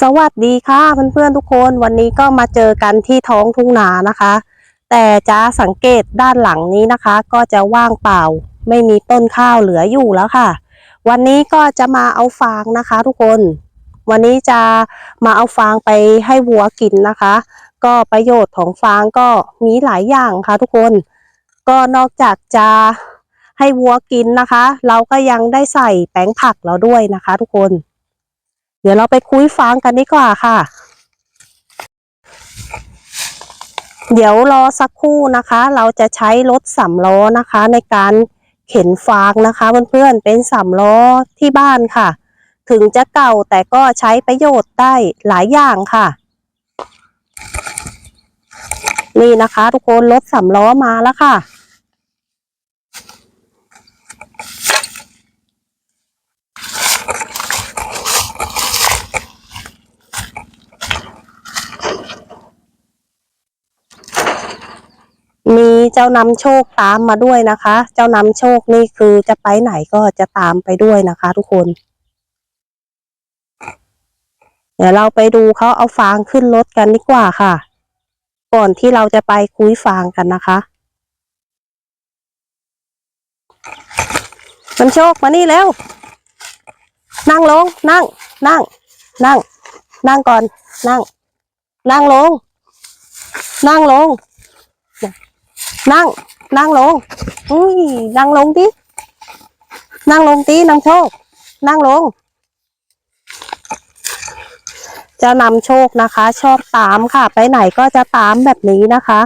สวัสดีค่ะเพื่อนๆทุกคนวันนี้ก็มาเจอกันที่ท้องทุ่งนานะคะ แต่จะสังเกตด้านหลังนี้นะคะ ก็จะว่างเปล่า ไม่มีต้นข้าวเหลืออยู่แล้วค่ะ วันนี้ก็จะมาเอาฟางนะคะ ทุกคน วันนี้จะมาเอาฟางไปให้วัวกินนะคะ ก็ประโยชน์ของฟางก็มีหลายอย่างค่ะ ทุกคน ก็นอกจากจะให้วัวกินนะคะ เราก็ยังได้ใส่แป้งผักเราด้วยนะคะ ทุกคน เดี๋ยวเราไปคุยฟางกันดีกว่าค่ะ เดี๋ยวรอสักครู่นะคะ เราจะใช้รถสามล้อนะคะ ในการเข็นฟางนะคะเพื่อนๆเป็นสามล้อที่บ้านค่ะ ถึงจะเก่าแต่ก็ใช้ประโยชน์ได้หลายอย่างค่ะ นี่นะคะ ทุกคนรถสามล้อมาแล้วค่ะ มี เจ้านำโชคตามมาด้วยนะคะ เจ้านำโชคนี่คือจะไปไหนก็จะตามไปด้วยนะคะ ทุกคน เดี๋ยวเราไปดูเขาเอาฟางขึ้นรถกันดีกว่าค่ะ ก่อนที่เราจะไปคุยฟางกันนะคะนำโชคมานี่แล้ว นั่งลง นั่ง นั่ง นั่ง นั่งก่อน นั่ง นั่งลง นั่งลง นั่ง นั่งลงอุ้ยนั่งลงดิ นั่งลงดินำโชค นั่งลง จะนำโชคนะคะ ชอบตามค่ะ ไปไหนก็จะตามแบบนี้นะคะ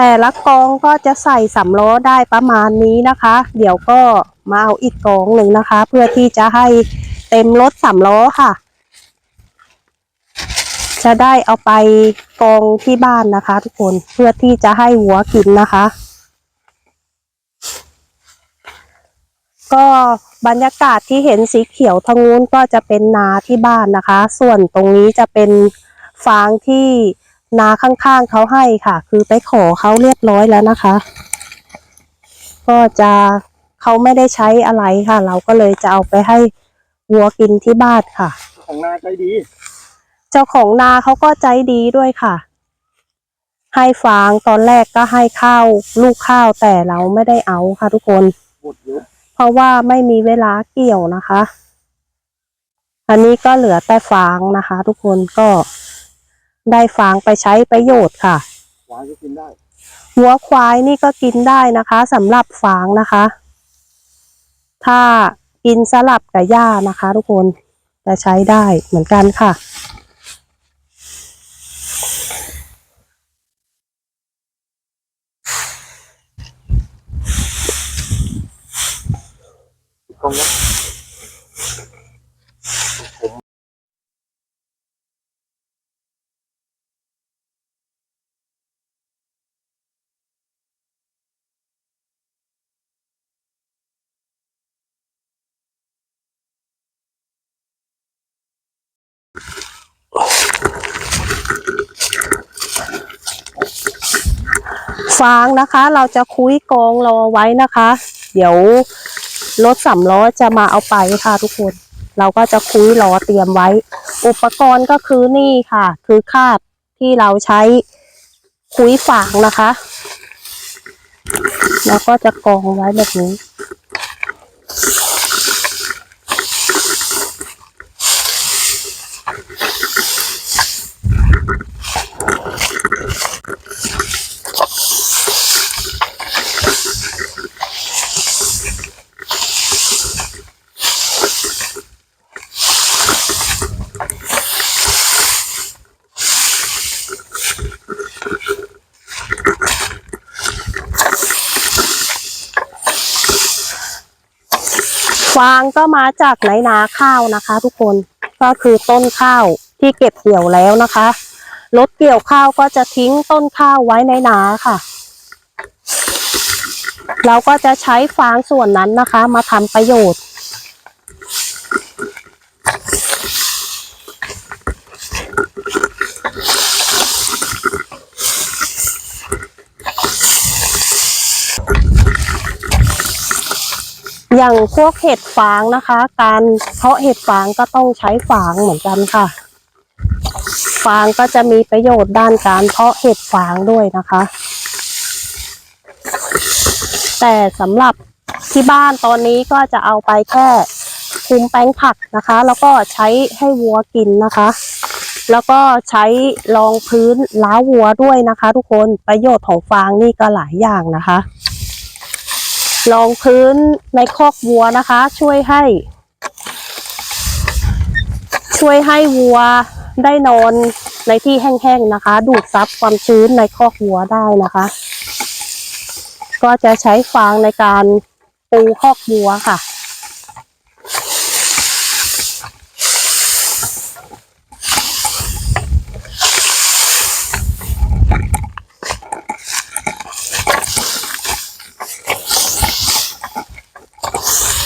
แต่ละกองก็จะใส่สำล้อได้ประมาณนี้นะคะ เดี๋ยวก็มาเอาอีกกองหนึ่งนะคะ เพื่อที่จะให้เต็มรถสำล้อค่ะ จะได้เอาไปกองที่บ้านนะคะ ทุกคนเพื่อที่จะให้วัวกินนะคะ ก็บรรยากาศที่เห็นสีเขียวทางนู้นก็จะเป็นนาที่บ้านนะคะ ส่วนตรงนี้จะเป็นฟางที่ นาข้างๆเขาให้ค่ะ คือไปขอเขาเรียบร้อยแล้วนะคะ ก็จะเขาไม่ได้ใช้อะไรค่ะ เราก็เลยจะเอาไปให้วัวกินที่บ้านค่ะ ของนาใจดี เจ้าของนาเขาก็ใจดีด้วยค่ะ ให้ฟางตอนแรกก็ให้ข้าวลูกข้าวแต่เราไม่ได้เอาค่ะ ทุกคน หมดเยอะเพราะว่าไม่มีเวลาเกี่ยวนะคะ อันนี้ก็เหลือแต่ฟางนะคะ ทุกคนก็ ได้ฟางไปใช้ประโยชน์ค่ะหวานก็กินได้ หัวควายนี่ก็กินได้นะคะสำหรับฟางนะคะ ถ้ากินสลับกับหญ้านะคะ ทุกคนจะใช้ได้เหมือนกันค่ะกอ ฟางนะคะ เราจะคุยกองรอไว้นะคะ เดี๋ยวรถสำล้อจะมาเอาไปค่ะทุกคน เราก็จะคุยรอเตรียมไว้ อุปกรณ์ก็คือนี่ค่ะ คือคาดที่เราใช้คุยฟางนะคะ แล้วก็จะกองไว้แบบนี้ ฟางก็มาจากไหนนาข้าวนะคะ ทุกคนก็คือต้นข้าวที่เก็บเกี่ยวแล้วนะคะรถเกี่ยวข้าวก็จะทิ้งต้นข้าวไว้ในนาค่ะ เราก็จะใช้ฟางส่วนนั้นนะคะ มาทำประโยชน์ อย่างพวกเห็ดฟางนะคะ การเพาะเห็ดฟางก็ต้องใช้ฟางเหมือนกันค่ะ ฟางก็จะมีประโยชน์ด้านการเพาะเห็ดฟางด้วยนะคะ แต่สำหรับที่บ้านตอนนี้ก็จะเอาไปแค่คุมแป้งผักนะคะ แล้วก็ใช้ให้วัวกินนะคะ แล้วก็ใช้รองพื้นล้าวัวด้วยนะคะ ทุกคนประโยชน์ของฟางนี่ก็หลายอย่างนะคะ รองพื้นในคอกวัวนะคะ ช่วยให้ ช่วยให้วัวได้นอนในที่แห้งๆนะคะ ดูดซับความชื้นในคอกวัวได้นะคะ ก็จะใช้ฟางในการปูคอกวัวค่ะ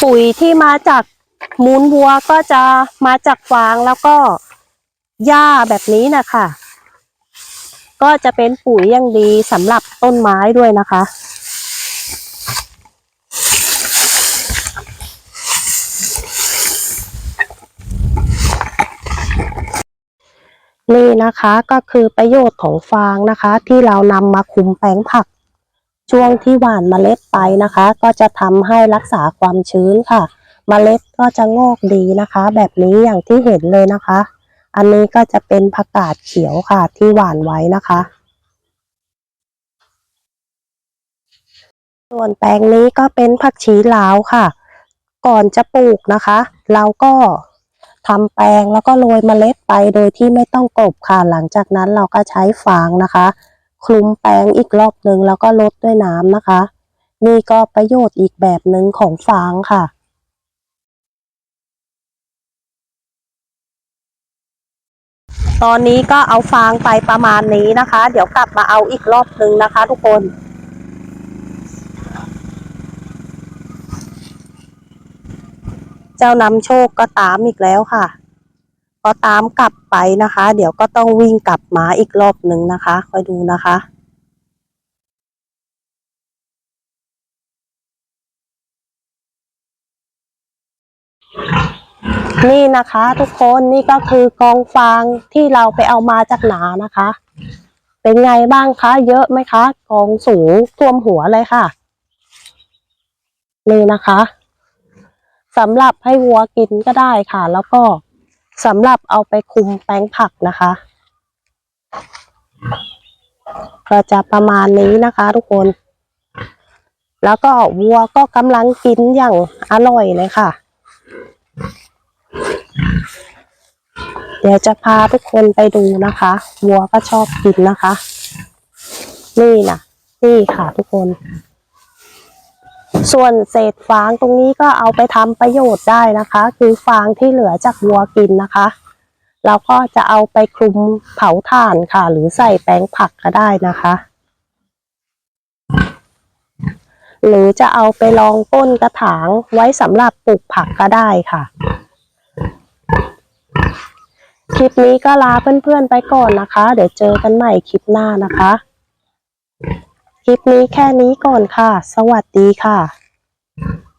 ปุ๋ยที่มาจากมูลวัวก็จะมาจากฟางแล้วก็หญ้าแบบนี้นะคะก็จะเป็นปุ๋ยอย่างดีสำหรับต้นไม้ด้วยนะคะ นี่นะคะก็คือประโยชน์ของฟางนะคะ ที่เรานำมาคุมแปลงผัก ช่วงที่หว่านเมล็ดไปนะคะ ก็จะทำให้รักษาความชื้นค่ะ เมล็ดก็จะงอกดีนะคะ แบบนี้อย่างที่เห็นเลยนะคะ อันนี้ก็จะเป็นผักกาดเขียวค่ะที่หว่านไว้นะคะ ส่วนแปลงนี้ก็เป็นผักชีลาวค่ะ ก่อนจะปลูกนะคะ เราก็ทำแปลงแล้วก็โรยเมล็ดไปโดยที่ไม่ต้องกบค่ะ หลังจากนั้นเราก็ใช้ฟางนะคะ คลุมแปลงอีกรอบหนึ่งแล้วก็ลดด้วยน้ำนะคะ นี่ก็ประโยชน์อีกแบบหนึ่งของฟางค่ะตอนนี้ก็เอาฟางไปประมาณนี้นะคะ เดี๋ยวกลับมาเอาอีกรอบหนึ่งนะคะทุกคน เจ้านำโชคก็ตามอีกแล้วค่ะ พอตามกลับไปนะคะ เดี๋ยวก็ต้องวิ่งกลับมาอีกรอบหนึ่งนะคะ คอยดูนะคะนี่นะคะทุกคนนี่ก็คือกองฟางที่เราไปเอามาจากหนานะคะ เป็นไงบ้างคะ เยอะไหมคะ กองสูงท่วมหัวเลยค่ะ นี่นะคะสำหรับให้วัวกินก็ได้ค่ะ แล้วก็ สำหรับเอาไปคุมแปลงผักนะคะ ก็จะประมาณนี้นะคะทุกคน แล้วก็วัวก็กำลังกินอย่างอร่อยเลยค่ะ เดี๋ยวจะพาทุกคนไปดูนะคะ วัวก็ชอบกินนะคะ นี่นะนี่ค่ะทุกคน ส่วนเศษฟางตรงนี้ก็เอาไปทำประโยชน์ได้นะคะ คือฟางที่เหลือจากวัวกินนะคะ เราก็จะเอาไปคลุมเผาถ่านค่ะ หรือใส่แป้งผักก็ได้นะคะ หรือจะเอาไปรองต้นกระถางไว้สำหรับปลูกผักก็ได้ค่ะคลิปนี้ก็ลาเพื่อนๆไปก่อนนะคะ เดี๋ยวเจอกันใหม่คลิปหน้านะคะ คลิปนี้แค่นี้ก่อนค่ะ สวัสดีค่ะ Hmm.